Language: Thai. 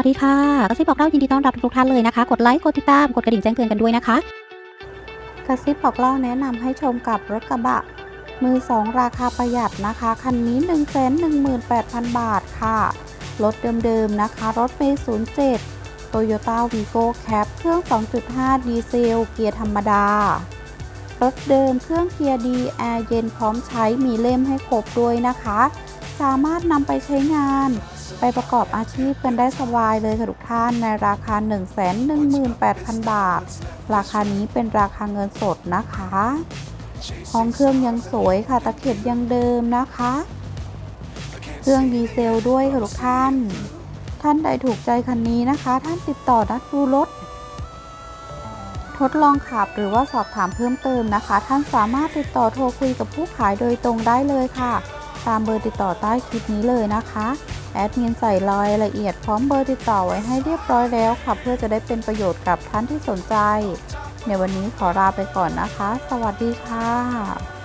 วัสดีค่ะกระซิบบอกเล่ายินดีต้อนรับทุกท่านเลยนะคะ กดไลค์ กดติดตาม กดกระดิ่งแจ้งเตือนกันด้วยนะคะกระซิบบอกเล่าแนะนำให้ชมกับรถกระบะ มือ2ราคาประหยัดนะคะ คันนี้ 1 1 8 0 0 0 บาทค่ะ รถเดิมๆนะคะ รถเมย์07 Toyota Vigo Cap เครื่อง 2.5 ดีเซล เกียร์ธรรมดา รถเดิมเครื่องเกียร์ดีแอร์เย็นพร้อมใช้มีเล่มให้ครบด้วยนะคะ สามารถนำไปใช้งาน ไปประกอบอาชีพกันได้สบายเลยค่ะทุกท่านในราคา 118,000 บาท ราคานี้เป็นราคาเงินสดนะคะ ห้องเครื่องยังสวยค่ะ ตะเข็บยังเดิมนะคะ เครื่องดีเซลด้วยค่ะทุกท่าน ท่านใดถูกใจคันนี้นะคะ ท่านติดต่อนัดดูรถทดลองขับหรือว่าสอบถามเพิ่มเติมนะคะ ท่านสามารถติดต่อโทรคุยกับผู้ขายโดยตรงได้เลยค่ะ ตามเบอร์ติดต่อใต้คลิปนี้เลยนะคะแอดมินใส่รายละเอียดพร้อมเบอร์ติดต่อไว้ให้เรียบร้อยแล้วค่ะ เพื่อจะได้เป็นประโยชน์กับท่านที่สนใจ ในวันนี้ขอลาไปก่อนนะคะ สวัสดีค่ะ